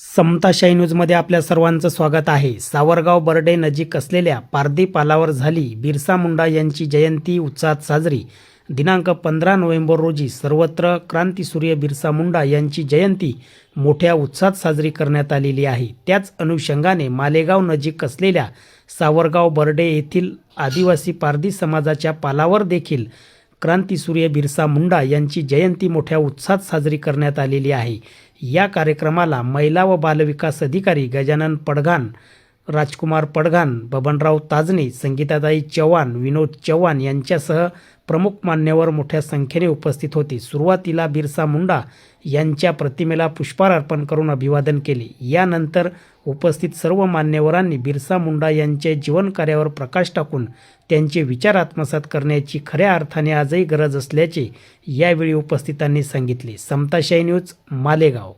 समताशाही न्यूजमध्ये आपल्या सर्वांचं स्वागत आहे. सावरगाव बर्डे नजीक असलेल्या पारदी पालावर झाली बिरसा मुंडा यांची जयंती उत्साहात साजरी. दिनांक पंधरा नोव्हेंबर रोजी सर्वत्र क्रांतीसूर्य बिरसा मुंडा यांची जयंती मोठ्या उत्साहात साजरी करण्यात आलेली आहे. त्याच अनुषंगाने मालेगाव नजीक असलेल्या सावरगाव बर्डे येथील आदिवासी पारधी समाजाच्या पालावर देखील क्रांतीसूर्य बिरसा मुंडा यांची जयंती मोठ्या उत्साहात साजरी करण्यात आलेली आहे. या कार्यक्रमाला महिला व बालविकास अधिकारी गजानन पडघान राजकुमार पडघान बबनराव ताजने संगीताताई चव्हाण विनोद चव्हाण यांच्यासह प्रमुख मान्यवर मोठ्या संख्येने उपस्थित होते. सुरुवातीला बिरसा मुंडा यांच्या प्रतिमेला पुष्पहार अर्पण करून अभिवादन केले. यानंतर उपस्थित सर्व मान्यवरांनी बिरसा मुंडा यांच्या जीवनकार्यावर प्रकाश टाकून त्यांचे विचार आत्मसात करण्याची खऱ्या अर्थाने आजही गरज असल्याचे यावेळी उपस्थितांनी सांगितले. समताशाही न्यूज मालेगाव.